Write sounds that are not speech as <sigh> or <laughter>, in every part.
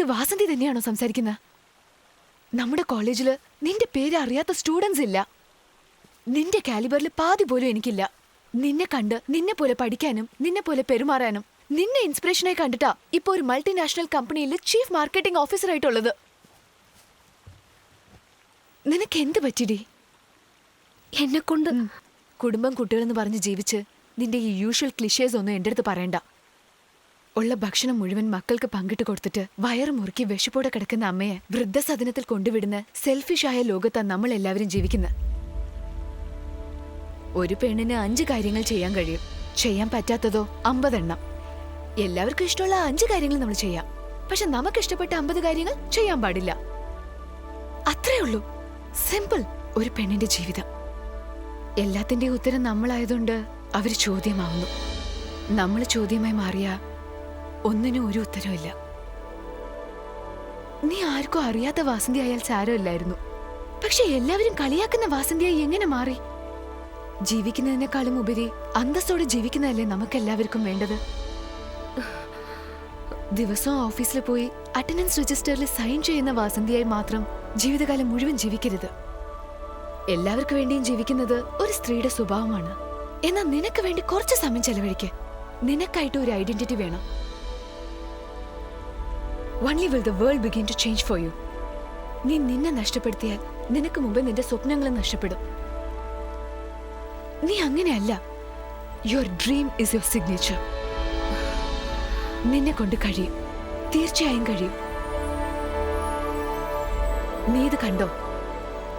ഇത് വാസന്തി തന്നെയാണോ സംസാരിക്കുന്നത് നമ്മുടെ കോളേജിൽ നിന്റെ പേര് അറിയാത്ത സ്റ്റുഡൻസ് ഇല്ല. നിന്റെ കാലിബറിൽ പാതി പോലും എനിക്കില്ല. നിന്നെ കണ്ട് നിന്നെ പോലെ പഠിക്കാനും നിന്നെ പോലെ പെരുമാറാനും നിന്നെ ഇൻസ്പിറേഷനായി കണ്ടിട്ടാ ഇപ്പോൾ ഒരു മൾട്ടിനാഷണൽ കമ്പനിയിൽ ചീഫ് മാർക്കറ്റിംഗ് ഓഫീസറായിട്ടുള്ളത്. നിനക്ക് എന്ത് പറ്റിടി? എന്നെ കൊണ്ട് കുടുംബം കുട്ടികളെന്ന് പറഞ്ഞ് ജീവിച്ച് നിന്റെ ഈ യൂഷ്വൽ ക്ലിഷേസ് ഒന്നും എന്റെ അടുത്ത് പറയണ്ട. ഉള്ള ഭക്ഷണം മുഴുവൻ മക്കൾക്ക് പങ്കിട്ട് കൊടുത്തിട്ട് വയറ് മുറുക്കി വിശപ്പോടെ കിടക്കുന്ന അമ്മയെ വൃദ്ധസദനത്തിൽ കൊണ്ടുവിടുന്ന സെൽഫിഷായ ലോകത്താ നമ്മൾ എല്ലാവരും ജീവിക്കുന്നത് ഒരു പെണ്ണിന് അഞ്ച് കാര്യങ്ങൾ ചെയ്യാൻ കഴിയും. ചെയ്യാൻ പറ്റാത്തതോ? അമ്പതെണ്ണം. എല്ലാവർക്കും ഇഷ്ടമുള്ള അഞ്ച് കാര്യങ്ങൾ നമ്മൾ ചെയ്യാം. പക്ഷെ നമുക്ക് ഇഷ്ടപ്പെട്ട അമ്പത് കാര്യങ്ങൾ ചെയ്യാൻ പാടില്ല. അത്രേ ഉള്ളൂ. സിമ്പിൾ ഒരു പെണ്ണിന്റെ ജീവിതം. എല്ലാത്തിന്റെയും ഉത്തരം നമ്മളായതുകൊണ്ട് അവർ ചോദ്യമാവുന്നു. നമ്മൾ ചോദ്യമായി മാറിയ ഒന്നിനും ഒരു ഉത്തരവില്ല നീ ആർക്കും അറിയാത്ത വാസന്തി ആയാൽ ചാരമില്ലായിരുന്നു. പക്ഷെ എല്ലാവരും കളിയാക്കുന്ന വാസന്തിയായി എങ്ങനെ മാറി? ജീവിക്കുന്നതിനേക്കാളും ഉപരി അന്തസ്സോടെ ജീവിക്കുന്നതല്ലേ നമുക്കെല്ലാവർക്കും വേണ്ടത്? ദിവസവും ഓഫീസിൽ പോയി അറ്റൻഡൻസ് രജിസ്റ്ററിൽ സൈൻ ചെയ്യുന്ന വാസന്തിയായി മാത്രം ജീവിതകാലം മുഴുവൻ ജീവിക്കരുത്. എല്ലാവർക്കും വേണ്ടിയും ജീവിക്കുന്നത് ഒരു സ്ത്രീയുടെ സ്വഭാവമാണ്. എന്നാൽ നിനക്ക് വേണ്ടി കുറച്ച് സമയം ചെലവഴിക്കേ. നിനക്കായിട്ട് ഒരു ഐഡന്റിറ്റി വേണം. Only will the world begin to change for you നീ നിന്നെ നഷ്ടപ്പെടുത്തിയാൽ നിനക്ക് മുമ്പ് നിന്റെ സ്വപ്നങ്ങളും നഷ്ടപ്പെടും. നീ അങ്ങനെയല്ല. Your dream is your signature നിന്നെ കൊണ്ട് കഴിയും. തീർച്ചയായും കഴിയും. നീ ഇത് കണ്ടോ?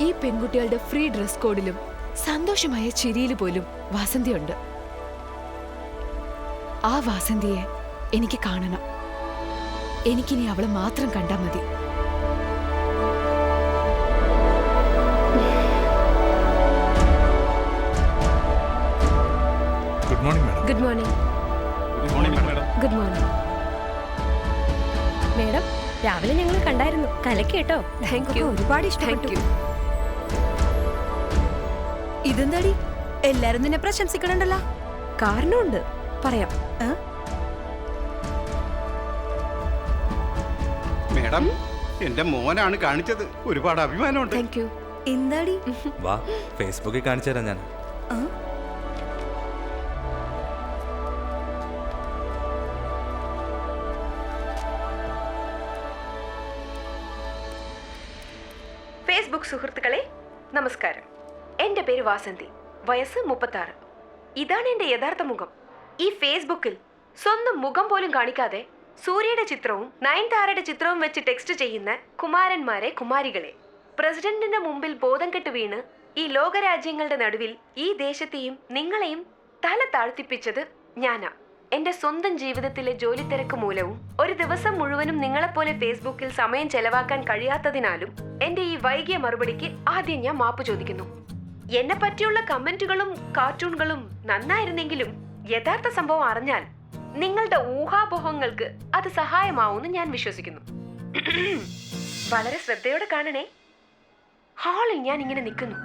ഈ പെൺകുട്ടികളുടെ ഫ്രീ ഡ്രസ് കോഡിലും സന്തോഷമായ ചിരിയിൽ പോലും വാസന്തിയുണ്ട്. ആ വാസന്തിയെ എനിക്ക് കാണണം. എനിക്കിനി അവളെ മാത്രം കണ്ടാൽ മതി. Good morning madam good morning good morning madam good morning madam രാവിലെ ഞങ്ങൾ കണ്ടായിരുന്നു. കലക്ക് കേട്ടോ. താങ്ക് യു ഒരുപാട് ഇഷ്ടപ്പെട്ടു. ഇതെന്താടി? എല്ലാരും നിന്നെ പ്രശംസിക്കണുണ്ടല്ലോ. കാരണമുണ്ട്. പറയാം. മേഡം എന്റെ മോനാണ് കാണിച്ചത്. ഒരുപാട് അഭിമാനമുണ്ട്. താങ്ക് യു എന്താടി? വാ ഫേസ്ബുക്കിൽ കാണിച്ചു തരാം ഞാൻ. ഫേസ്ബുക്ക് സുഹൃത്തുക്കളെ നമസ്കാരം. എന്റെ പേര് വാസന്തി വയസ്സ് മുപ്പത്താറ്. ഇതാണ് എന്റെ യഥാർത്ഥ മുഖം. ഈ ഫേസ്ബുക്കിൽ സ്വന്തം മുഖം പോലും കാണിക്കാതെ സൂര്യയുടെ ചിത്രവും നയൻതാരയുടെ ചിത്രവും വെച്ച് ടെക്സ്റ്റ് ചെയ്യുന്ന കുമാരന്മാരെ കുമാരികളെ. പ്രസിഡന്റിന്റെ മുമ്പിൽ ബോധം കെട്ട് വീണ് ഈ ലോകരാജ്യങ്ങളുടെ നടുവിൽ ഈ ദേശത്തെയും നിങ്ങളെയും തല താഴ്ത്തിപ്പിച്ചത് ഞാനാ. എന്റെ സ്വന്തം ജീവിതത്തിലെ ജോലി തിരക്ക് മൂലവും ഒരു ദിവസം മുഴുവനും നിങ്ങളെപ്പോലെ ഫേസ്ബുക്കിൽ സമയം ചെലവാക്കാൻ കഴിയാത്തതിനാലും എന്റെ ഈ വൈകിയ മറുപടിക്ക് ആദ്യം ഞാൻ മാപ്പ് ചോദിക്കുന്നു. എന്നെ പറ്റിയുള്ള കമന്റുകളും കാർട്ടൂണുകളും നന്നായിരുന്നെങ്കിലും യഥാർത്ഥ സംഭവം അറിഞ്ഞാൽ നിങ്ങളുടെ ഊഹാപോഹങ്ങൾക്ക് അത് സഹായമാവുമെന്ന് ഞാൻ വിശ്വസിക്കുന്നു. വളരെ ശ്രദ്ധയോടെ കാണണേ. ഹാളിൽ ഞാൻ ഇങ്ങനെ നിൽക്കുന്നു.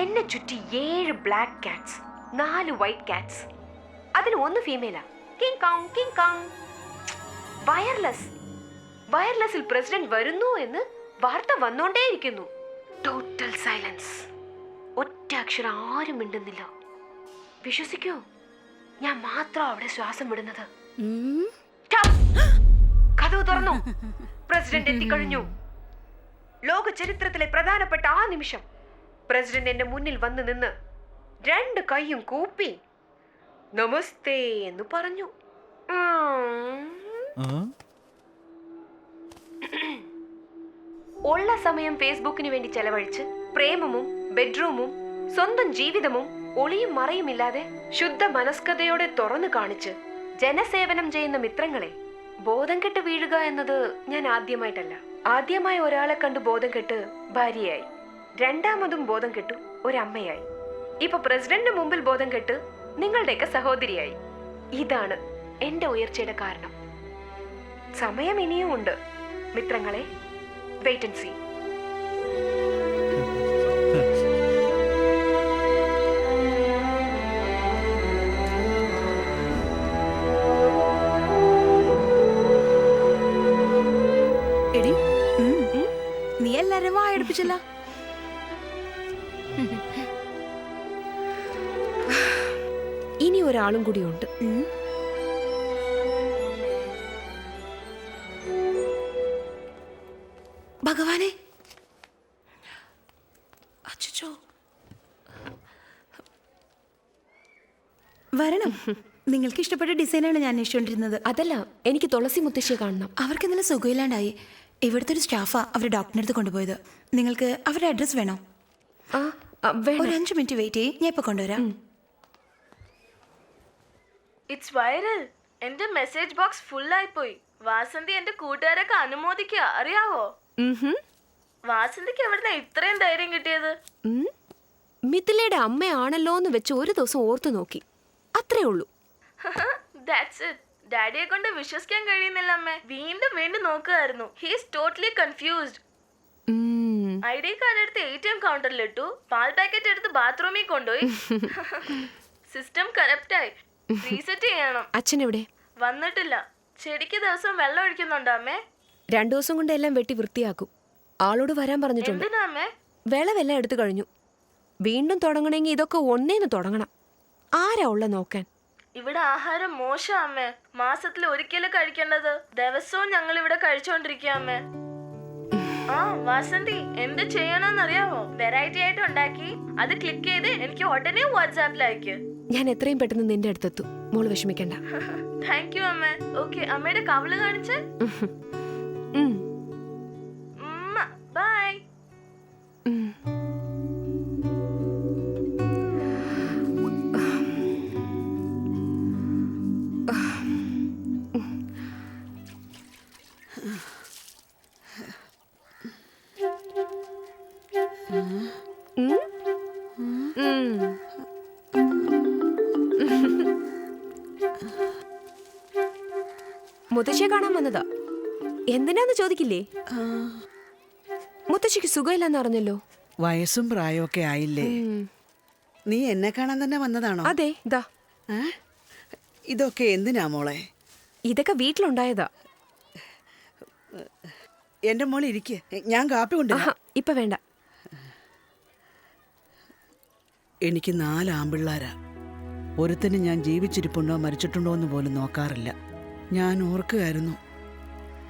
എന്നെ ചുറ്റി ഏഴ് ബ്ലാക്ക് കാറ്റ്സ് നാല് വൈറ്റ് കാറ്റ്സ് അതിൽ ഒന്ന് ഫീമെയിലാ King Kong King Kong wireless വയർലെസ്സിൽ president വരുന്നു എന്ന് വാർത്ത വന്നോണ്ടേയിരിക്കുന്നു. ടോട്ടൽ സൈലൻസ് ഒറ്റ അക്ഷരം ആരും മിണ്ടുന്നില്ല. വിശ്വസിക്കൂ. ഞാൻ മാത്രം അവിടെ ശ്വാസം വിടുന്നത്! കഥവ് തുറന്നു. പ്രസിഡന്റ് എത്തിക്കഴിഞ്ഞു. ലോക ചരിത്രത്തിലെ പ്രധാനപ്പെട്ട ആ നിമിഷം പ്രസിഡന്റ് എന്റെ മുന്നിൽ വന്ന് നിന്ന് രണ്ട് കൈയും കൂപ്പി നമസ്തേ എന്ന് പറഞ്ഞു. ഉള്ള സമയം ഫേസ്ബുക്കിന് വേണ്ടി ചെലവഴിച്ച് പ്രേമവും ബെഡ്റൂമും സ്വന്തം ജീവിതവും ഒളിയും മറയുമില്ലാതെ ശുദ്ധ മനസ്കതയോടെ തുറന്നു കാണിച്ച് ജനസേവനം ചെയ്യുന്ന മിത്രങ്ങളെ ബോധം കെട്ട് വീഴുക എന്നത് ഞാൻ ആദ്യമായിട്ടല്ല. ആദ്യമായി ഒരാളെ കണ്ട് ബോധം കെട്ട് ഭാര്യയായി. രണ്ടാമതും ബോധം കെട്ടു ഒരമ്മയായി. ഇപ്പൊ പ്രസിഡന്റിന് മുമ്പിൽ ബോധം കെട്ട് നിങ്ങളുടെയൊക്കെ സഹോദരിയായി. ഇതാണ് എന്റെ ഉയർച്ചയുടെ കാരണം. സമയം ഇനിയും ഉണ്ട്. മിത്രങ്ങളെ വെയിറ്റ് ആൻഡ് സീ ഒരാളും കൂടിയുണ്ട്. ഭഗവാനെ. അച്ചോ വരണം. നിങ്ങൾക്ക് ഇഷ്ടപ്പെട്ട ഡിസൈനാണ് ഞാൻ അന്വേഷിച്ചുകൊണ്ടിരുന്നത് അതല്ല എനിക്ക് തുളസി മുത്തശ്ശിയെ കാണണം. അവർക്ക് ഇന്നലെ സുഖമില്ലാണ്ടായി. ഇവിടുത്തെ ഒരു സ്റ്റാഫാ അവർ ഡോക്ടറിന്റെ അടുത്ത് കൊണ്ടുപോയത്. നിങ്ങൾക്ക് അവരുടെ അഡ്രസ് വേണോ? ആ വേണം. ഒരു അഞ്ച് മിനിറ്റ് വെയിറ്റ് ചെയ്യേ. ഞാൻ ഇപ്പൊ കൊണ്ടുവരാം. ഇറ്റ്സ് വൈറൽ എന്റെ മെസ്സേജ് ബോക്സ് ഫുൾ ആയിപ്പോയി. വാസന്തി എന്റെ കൂട്ടുകാരൊക്കെ അനുമോദിക്കുക അറിയാവോ. വാസന്തിക്ക് എവിടുന്ന ഇത്രയും ധൈര്യം കിട്ടിയത്. മിഥിലയുടെ അമ്മയാണല്ലോ എന്ന് വെച്ച് ഒരു ദിവസം ഓർത്തു നോക്കി. അത്രേ ഉള്ളൂ. ദാറ്റ്സ് ഇറ്റ് ഡാഡിയെ കൊണ്ട് വിശ്വസിക്കാൻ കഴിയുന്നില്ല അമ്മേ. വീണ്ടും വീണ്ടും നോക്കുകയായിരുന്നു he's totally confused. I D card എടുത്ത് എ ടി എം കൗണ്ടറിൽ ഇട്ടു. പാൽ പാക്കറ്റ് എടുത്ത് ബാത്റൂമിൽ കൊണ്ടുപോയി. <laughs> <laughs> സിസ്റ്റം കറപ്റ്റായി റീസെറ്റ് ചെയ്യണം അച്ഛൻ എവിടെ വന്നിട്ടില്ല. ചെടിക്ക് ദിവസം വെള്ളം ഒഴിക്കുന്നുണ്ടോ അമ്മേ? രണ്ടു ദിവസം കൊണ്ട് എല്ലാം വെട്ടി വൃത്തിയാക്കും. ആളോട് വരാൻ പറഞ്ഞിട്ടുണ്ട്. എന്തിനാ അമ്മേ? വിളവെല്ലാം എടുത്തു കഴിഞ്ഞു. വീണ്ടും തുടങ്ങണമെങ്കിൽ ഇതൊക്കെ ഒന്നേന്ന് തുടങ്ങണം. ആരാ ഉള്ള നോക്കാൻ? ഇവിടെ ആഹാരം മോശം അമ്മേ. മാസത്തിൽ ഒരിക്കലും കഴിക്കേണ്ടത്. ദിവസവും ഞങ്ങൾ ഇവിടെ കഴിച്ചോണ്ടിരിക്കുക അമ്മേ. ആ വാസന്തി എന്ത് ചെയ്യണമെന്നറിയാമോ വെറൈറ്റി ആയിട്ട് ഉണ്ടാക്കി. അത് ക്ലിക്ക് ചെയ്ത് എനിക്ക് ഉടനെ വാട്സാപ്പിൽ അയക്ക്. ഞാൻ എത്രയും പെട്ടെന്ന് നിന്റെ അടുത്തെത്തും. മോൾ വിഷമിക്കണ്ട. താങ്ക് യു അമ്മ. ഓക്കെ അമ്മയുടെ കവൾ കാണിച്ച്. ബൈ മുത്തശ്ശിയെ കാണാൻ വന്നതാ. എന്തിനാന്ന് ചോദിക്കില്ലേ? മുത്തശ്ശിക്ക് സുഖമില്ലെന്ന് അറിഞ്ഞല്ലോ വയസ്സും പ്രായമൊക്കെ ആയില്ലേ? നീ എന്നെ കാണാൻ തന്നെ വന്നതാണോ? അതെ ഇതാ. ഇതൊക്കെ എന്തിനാ മോളെ? ഇതൊക്കെ വീട്ടിലുണ്ടായതാ. എന്റെ മോളെ ഇരിക്കേ. ഞാൻ കാപ്പി കൊണ്ട് ഇപ്പൊ വേണ്ട. എനിക്ക് നാല് ആമ്പിള്ളാരാ. ഒരുത്തന് ഞാൻ ജീവിച്ചിരിപ്പുണ്ടോ മരിച്ചിട്ടുണ്ടോ എന്ന് പോലും നോക്കാറില്ല. ഞാൻ ഓർക്കുകയായിരുന്നു.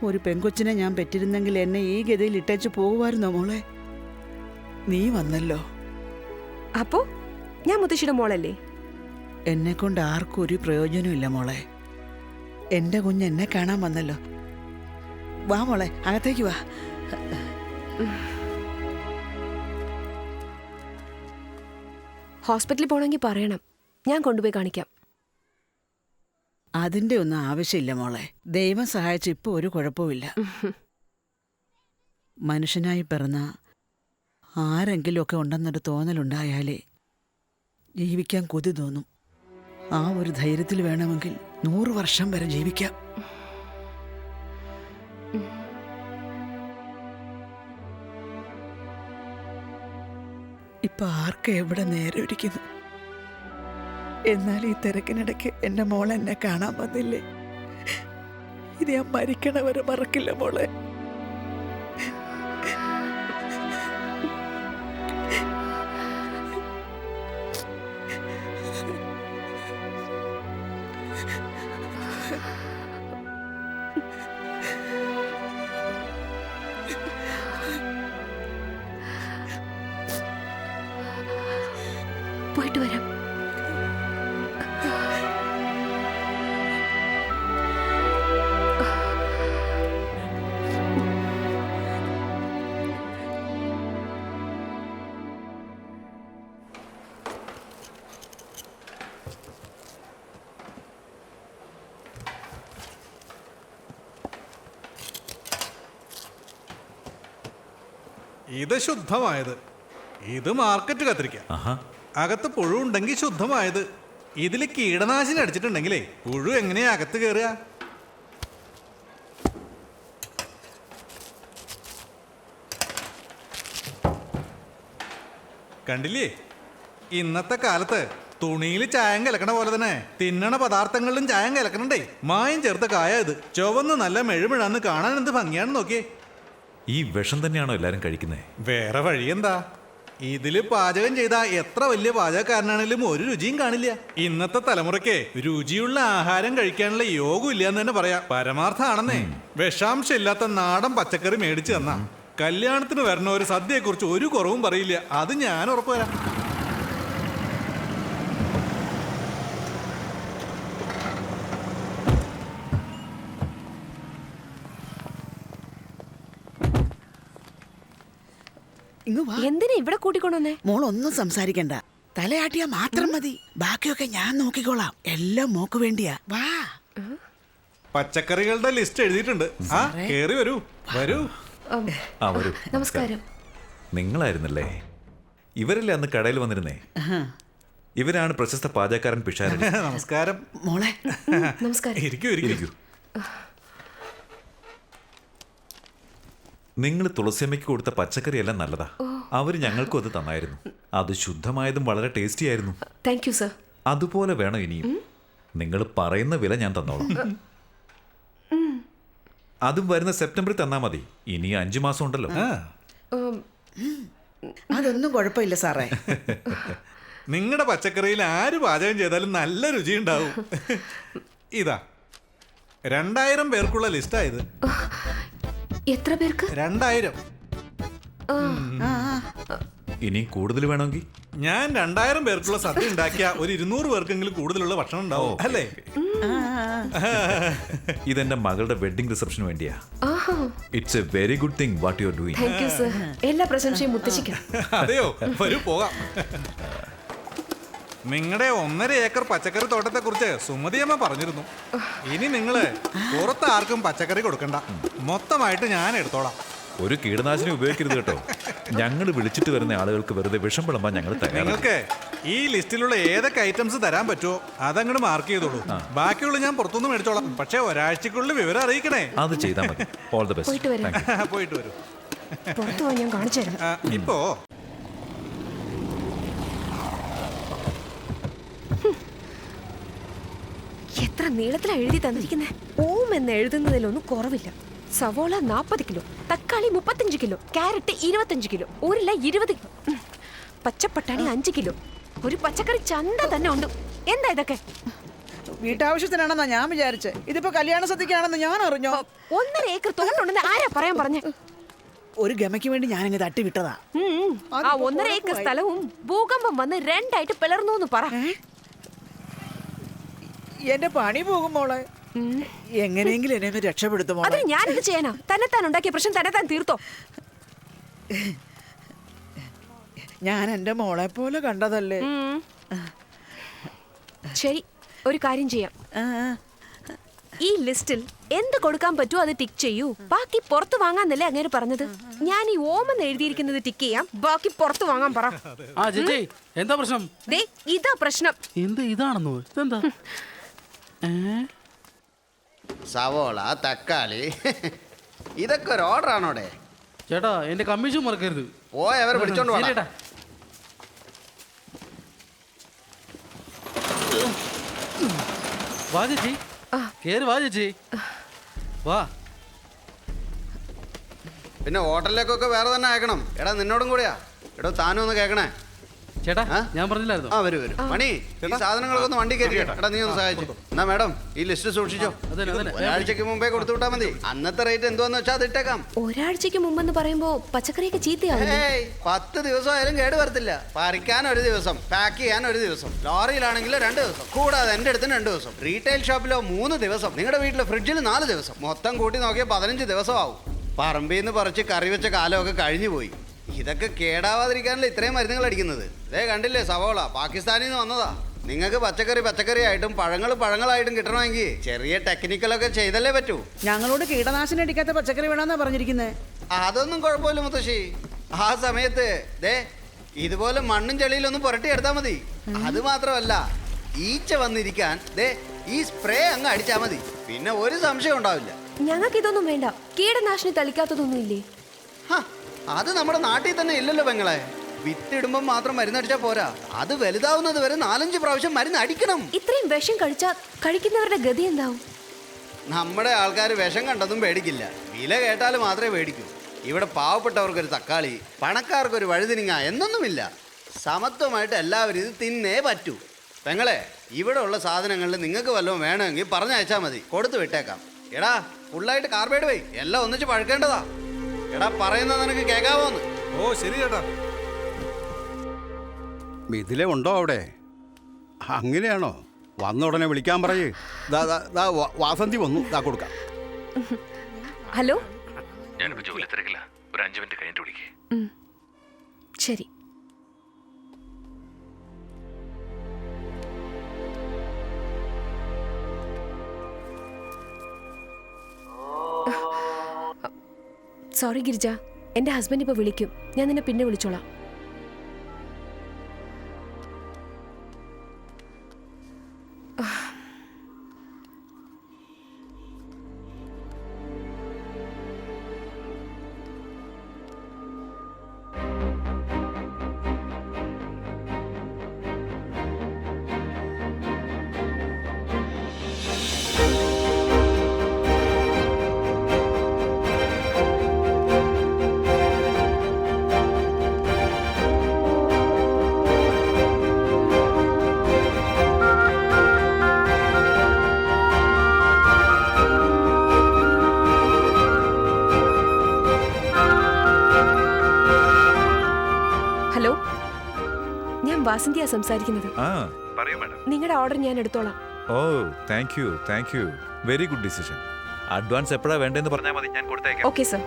ഒരു പെൺകൊച്ചിനെ ഞാൻ പെറ്റിരുന്നെങ്കിൽ എന്നെ ഈ ഗതിയിൽ ഇട്ടേച്ച് പോകുമായിരുന്നോ മോളെ? നീ വന്നല്ലോ. അപ്പോ? ഞാൻ മുത്തശ്ശിയുടെ മോളല്ലേ? എന്നെ കൊണ്ട് ആർക്കും ഒരു പ്രയോജനമില്ല മോളെ. എന്റെ കുഞ്ഞ് എന്നെ കാണാൻ വന്നല്ലോ. വാ മോളെ അകത്തേക്ക് വാ. ഹോസ്പിറ്റലിൽ പോണെങ്കിൽ പറയണം. ഞാൻ കൊണ്ടുപോയി കാണിക്കാം. അതിന്റെ ഒന്നും ആവശ്യമില്ല മോളെ. ദൈവം സഹായിച്ച് ഇപ്പൊ ഒരു കുഴപ്പമില്ല മനുഷ്യനായി പിറന്ന ആരെങ്കിലുമൊക്കെ ഉണ്ടെന്നൊരു തോന്നലുണ്ടായാലേ ജീവിക്കാൻ കൊതി തോന്നും. ആ ഒരു ധൈര്യത്തിൽ വേണമെങ്കിൽ നൂറ് വർഷം വരെ ജീവിക്കാം. ഇപ്പൊ ആർക്ക് എവിടെ നേരെ ഇരിക്കുന്നു? എന്നാൽ ഈ തിരക്കിനിടയ്ക്ക് എന്റെ മോൾ എന്നെ കാണാൻ വന്നില്ലേ? ഇത് ഞാൻ മരിക്കണവരെ മറക്കില്ല മോളെ. പോയിട്ട് വരാം. ശുദ്ധമായത്. ഇത് മാർക്കറ്റ് കത്തിരിക്ക അകത്ത് പുഴു ഉണ്ടെങ്കിൽ ശുദ്ധമായത്. ഇതിൽ കീടനാശിനി അടിച്ചിട്ടുണ്ടെങ്കിലേ പുഴു എങ്ങനെയാ അകത്ത് കയറുക കണ്ടില്ലേ? ഇന്നത്തെ കാലത്ത് തുണിയിൽ ചായം കലക്കണ പോലെ തന്നെ തിന്നണ പദാർത്ഥങ്ങളിലും ചായം കലക്കണണ്ടേ. മായം ചേർത്ത കായ ഇത്. ചുവന്ന് നല്ല മെഴുമിഴാന്ന് കാണാൻ എന്ത് ഭംഗിയാണെന്ന് നോക്കിയേ. ഈ വിഷം തന്നെയാണോ എല്ലാരും കഴിക്കുന്നത് വേറെ വഴി എന്താ ഇതിൽ പാചകം ചെയ്ത എത്ര വലിയ പാചകക്കാരനാണെങ്കിലും ഒരു രുചിയും കാണില്ല. ഇന്നത്തെ തലമുറയ്ക്ക് രുചിയുള്ള ആഹാരം കഴിക്കാനുള്ള യോഗം ഇല്ല എന്ന് തന്നെ പറയാം. പരമാർത്ഥാണെന്നേ വിഷാംശം ഇല്ലാത്ത നാടൻ പച്ചക്കറി മേടിച്ചു തന്ന. കല്യാണത്തിന് വരണ ഒരു സദ്യയെക്കുറിച്ച് ഒരു കുറവും പറയില്ല. അത് ഞാൻ ഉറപ്പു ഇങ്ങ് വാ. എന്തിനാ ഇവിടെ കൂട്ടിക്കൊണ്ടുവന്നേ? ഒന്നും സംസാരിക്കണ്ട. തലയാട്ടിയാ മാത്രം മതി. ബാക്കിയൊക്കെ ഞാൻ നോക്കിക്കോളാം. എല്ലാം മോക്ക് വേണ്ടിയാ. വാ. പച്ചക്കറികളുടെ ലിസ്റ്റ് എഴുതിയിട്ടുണ്ട്. ആ കേറി വരൂ. വരൂ. ആ വരൂ. നമസ്കാരം. നിങ്ങളായിരുന്നല്ലേ? ഇവരല്ലേ അന്ന് കടയിൽ വന്നിരുന്നേ? ഇവരാണ് പ്രശസ്ത പാചകക്കാരൻ പിഷാരൻ. നമസ്കാരം. മോളെ. നമസ്കാരം. ഇരിക്കൂ നിങ്ങൾ തുളസിയമ്മയ്ക്ക് കൊടുത്ത പച്ചക്കറിയെല്ലാം നല്ലതാ. അവർ ഞങ്ങൾക്കും അത് തന്നായിരുന്നു. അത് ശുദ്ധമായതും വളരെ ടേസ്റ്റി ആയിരുന്നു. താങ്ക് യു സർ അതുപോലെ വേണം ഇനിയും. നിങ്ങൾ പറയുന്ന വില ഞാൻ തന്നോളാം. അതും വരുന്ന സെപ്റ്റംബറിൽ തന്നാ മതി. ഇനി അഞ്ചു മാസം ഉണ്ടല്ലോ. അതൊന്നും കുഴപ്പമില്ല സാറേ. നിങ്ങളുടെ പച്ചക്കറിയിൽ ആര് പാചകം ചെയ്താലും നല്ല രുചി ഉണ്ടാവും ഇതാ രണ്ടായിരം പേർക്കുള്ള ലിസ്റ്റായത് എത്ര പേർക്ക്? രണ്ടായിരം. ഇനി കൂടുതൽ വേണമെങ്കിൽ? ഞാൻ രണ്ടായിരം പേർക്കുള്ള സദ്യ ഉണ്ടാക്കിയ ഒരു ഇരുന്നൂറ് പേർക്കെങ്കിലും കൂടുതലുള്ള ഭക്ഷണം ഉണ്ടാവും അല്ലേ? ഇതെന്റെ മകളുടെ വെഡിങ് റിസപ്ഷന് വേണ്ടിയാ. It's a very good thing what you are doing thank you sir എല്ലാ പ്രശംസയും മുത്തശ്ശിക്കാം. അതെയോ വരൂ പോകാം. നിങ്ങളുടെ ഒന്നര ഏക്കർ പച്ചക്കറി തോട്ടത്തെ കുറിച്ച് സുമതിയമ്മ പറഞ്ഞിരുന്നു. ഇനി നിങ്ങൾ പുറത്ത് ആർക്കും പച്ചക്കറി കൊടുക്കണ്ട. മൊത്തമായിട്ട് ഞാൻ എടുത്തോളാം. ഒരു കീടനാശിനി ഉപയോഗിക്കരുത് കേട്ടോ. ഞങ്ങൾ വിളിച്ചിട്ട് വരുന്ന ആളുകൾക്ക് വെറുതെ വിഷം വിളമ്പാൻ ഞങ്ങൾ തയ്യാറാണ്. നിങ്ങൾക്ക് ഈ ലിസ്റ്റിലുള്ള ഏതൊക്കെ ഐറ്റംസ് തരാൻ പറ്റുമോ അതങ്ങോട്ട് മാർക്ക് ചെയ്തോളൂ. ബാക്കിയുള്ള ഞാൻ പുറത്തുനിന്ന് മേടിച്ചോളാം. പക്ഷെ ഒരാഴ്ചക്കുള്ളിൽ വിവരം അറിയിക്കണേ. അത് ചെയ്താൽ മതി. ഓൾ ദ പോയിട്ട് ബെസ്റ്റ് വരാം. <laughs> പോയിട്ട് വരൂ. പുറത്തു പോയി ഞാൻ കാണിച്ചു തരാം. ആ, ഇപ്പോ? എത്ര നീളത്തിലാണ് എഴുതി തന്നിരിക്കുന്നത് ഓം എന്ന് എഴുതുന്നതിലൊന്നും കുറവില്ല. സവോള നാൽപ്പത് കിലോ തക്കാളി മുപ്പത്തഞ്ച് കിലോ ക്യാരറ്റ് ഇരുപത്തഞ്ച് കിലോ ഉരുള ഇരുപത്. പച്ചപ്പട്ടാണി അഞ്ച് കിലോ. ഒരു പച്ചക്കറി ചന്ത തന്നെ ഉണ്ട്. എന്താ ഇതൊക്കെ? വീട്ടാവശ്യത്തിനാണെന്നാ ഞാൻ വിചാരിച്ചേ. ഇതിപ്പോ കല്യാണ സദ്യക്കാണെന്ന് ഞാൻ അറിഞ്ഞോ? ഒന്നര ഏക്കർ തോന്നുന്നുണ്ടെന്ന് ആരാ പറയാൻ പറഞ്ഞേ? ഒരു ഗമയ്ക്ക് വേണ്ടി ഞാൻ ഇങ്ങനെ തട്ടി വിട്ടതാ. ആ ഒന്നര ഏക്കർ സ്ഥലവും ഭൂകമ്പം വന്ന് രണ്ടായിട്ട് പിളർന്നു പറ. എന്റെ പണി പോകും മോളെ. എങ്ങനെയെങ്കിലും എന്നെ ഒന്ന് രക്ഷപ്പെടുത്തും ഞാൻ അതിന് ഞാനെന്ത് ചെയ്യാനാ? തന്നെത്താൻ ഉണ്ടാക്കിയ പ്രശ്നം തന്നെത്താൻ തീർത്തോ? ഞാൻ എന്റെ മോളെ പോലെ കണ്ടതല്ലേ? ശരി ഒരു കാര്യം ചെയ്യാം. ഈ ലിസ്റ്റിൽ എന്ത് കൊടുക്കാൻ പറ്റുമോ അത് ടിക്ക് ചെയ്യൂ. ബാക്കി പുറത്ത് വാങ്ങാന്നല്ലേ അങ്ങനെ പറഞ്ഞത്? ഞാൻ ഈ ഓമെന്ന് എഴുതിയിരിക്കുന്നത് ടിക്ക് ചെയ്യാം. ബാക്കി പുറത്ത് വാങ്ങാൻ പറ. എന്താ പ്രശ്നം? ദേ ഇതാ പ്രശ്നം. എന്ത് ഇതാണെന്നോ? ഇതെന്താ? <laughs> സവോള തക്കാളി. <laughs> ഇതൊക്കെ ഒരു ഓർഡർ ആണോടെ ചേട്ടാ എന്റെ കമ്മീഷൻ മറക്കരുത്. പോയ അവർ പിടിച്ചോണ്ട്. ചേട്ടാ വാ ചേച്ചി. കേറി വാ ചേച്ചി. വാ. പിന്നെ ഹോട്ടലിലേക്കൊക്കെ വേറെ തന്നെ അയക്കണം. എടാ നിന്നോടും കൂടിയാ. എടോ താനും ഒന്ന് കേക്കണേ. ചേട്ടാ ഞാൻ പറഞ്ഞില്ലായിരുന്നു? ആ വരൂ വരൂ. മണി ഈ സാധനങ്ങളൊക്കെ ഒന്ന് വണ്ടി കയറ്റി. എടാ നീ ഒന്ന് സഹായിച്ചു. എന്നാ മാഡം ഈ ലിസ്റ്റ് സൂക്ഷിച്ചോ. അതന്നെ, അതന്നെ. ഒരാഴ്ചക്ക് മുമ്പേ കൊടുത്തു വിട്ടാ മതി. അന്നത്തെ റേറ്റ് എന്തോന്ന് വെച്ചാൽ അത് ഇട്ടേക്കാം. ഒരാഴ്ചക്ക് മുമ്പെന്ന് പറയുമ്പോ പച്ചക്കറിയൊക്കെ ചീത്തയാവില്ലേ? ഏയ് പത്ത് ദിവസം ആയാലും കേട് വരത്തില്ല. പറിക്കാൻ ഒരു ദിവസം പാക്ക് ചെയ്യാൻ ഒരു ദിവസം ലോറിയിലാണെങ്കിൽ രണ്ട് ദിവസം കൂടാതെ എന്റെ അടുത്തിന് രണ്ട് ദിവസം റീറ്റെയിൽ ഷോപ്പിലോ മൂന്ന് ദിവസം നിങ്ങളുടെ വീട്ടിലെ ഫ്രിഡ്ജിൽ നാല് ദിവസം മൊത്തം കൂട്ടി നോക്കിയാൽ പതിനഞ്ച് ദിവസം ആവും പറമ്പിൽ നിന്ന് പറിച്ച് കറി വെച്ച കാലമൊക്കെ കഴിഞ്ഞു പോയി ഇതൊക്കെ കേടാവാതിരിക്കാനല്ലേ ഇത്രയും മരുന്നുകൾ അടിക്കുന്നത്? ഇതേ കണ്ടില്ലേ സവോള? പാകിസ്ഥാനിൽ നിന്ന് വന്നതാ. നിങ്ങൾക്ക് പച്ചക്കറി പച്ചക്കറി ആയിട്ടും പഴങ്ങൾ പഴങ്ങളായിട്ടും കിട്ടണമെങ്കിൽ ചെറിയ ടെക്നിക്കലൊക്കെ ചെയ്തല്ലേ പറ്റൂ. ഞങ്ങളോട് കീടനാശിനി അടിക്കാത്ത പച്ചക്കറി വേണമെന്നാ പറഞ്ഞിരിക്കുന്നത് അതൊന്നും കുഴപ്പമില്ല മുത്തശ്ശി. ആ സമയത്ത് ദേ ഇതുപോലെ മണ്ണും ചെളിയിലൊന്നും പുരട്ടി എടുത്താൽ മതി. അത് മാത്രമല്ല ഈച്ച വന്നിരിക്കാൻ ദേ ഈ സ്പ്രേ അങ്ങ് അടിച്ചാൽ മതി. പിന്നെ ഒരു സംശയം ഉണ്ടാവില്ല. ഞങ്ങൾക്ക് ഇതൊന്നും വേണ്ട. കീടനാശിനി തളിക്കാത്തതൊന്നും ഇല്ലേ ഹ, അത് നമ്മുടെ നാട്ടിൽ തന്നെ ഇല്ലല്ലോ പെങ്ങളെ. വിത്തിടുമ്പോ മാത്രം മരുന്നടിച്ചാ പോരാ. അത് വലുതാവുന്നത് വരെ നാലഞ്ച് പ്രാവശ്യം മരുന്ന് അടിക്കണം. ഇത്രയും വിഷം കഴിച്ചാൽ കഴിക്കുന്നവരുടെ ഗതി എന്താവും? നമ്മുടെ ആൾക്കാർ വിഷം കണ്ടതും പേടിക്കില്ല. വില കേട്ടാൽ മാത്രമേ പേടിക്കൂ. ഇവിടെ പാവപ്പെട്ടവർക്കൊരു തക്കാളി പണക്കാർക്കൊരു വഴുതിനിങ്ങ എന്നൊന്നുമില്ല. സമത്വമായിട്ട് എല്ലാവരും ഇത് തിന്നേ പറ്റൂ. പെങ്ങളെ ഇവിടെ ഉള്ള സാധനങ്ങളിൽ നിങ്ങൾക്ക് വല്ലതും വേണമെങ്കിൽ പറഞ്ഞയച്ചാൽ മതി. കൊടുത്തു വിട്ടേക്കാം. എടാ ഫുള്ളായിട്ട് കാർബൈഡ് പോയി എല്ലാം ഒന്നിച്ച് പഴുക്കേണ്ടതാ. എടാ പറയുന്നത് നിനക്ക് കേൾക്കാവോന്ന് ഓ ശരി ചേട്ടാ. മിഥില ഉണ്ടോ അവിടെ? അങ്ങനെയാണോ? വന്ന ഉടനെ വിളിക്കാൻ പറയേ. ദാ ദാ, ദാ വാസന്തി വന്നു. ദാ കൊടുക്കാം. ഹലോ? ഞാനിപ്പോ ജോലി തിരക്കില്ല. ഒരു അഞ്ചു മിനിറ്റ് കഴിഞ്ഞിട്ട് വിളിക്കേ. ശരി. സോറി ഗിരിജ എന്റെ ഹസ്ബൻഡ് ഇപ്പൊ വിളിക്കും. ഞാൻ നിന്നെ പിന്നെ വിളിച്ചോളാം. വാസന്തിയാ സംസാരിക്കുന്നത്. നിങ്ങളുടെ ഓർഡർ ഞാൻ എടുത്തോളാം. ഓ thank you thank you. Very good decision. Advance എപ്പോഴാ വേണ്ടതെന്ന് പറഞ്ഞാൽ മതി ഞാൻ കൊടുത്തേക്കാം. Okay sir.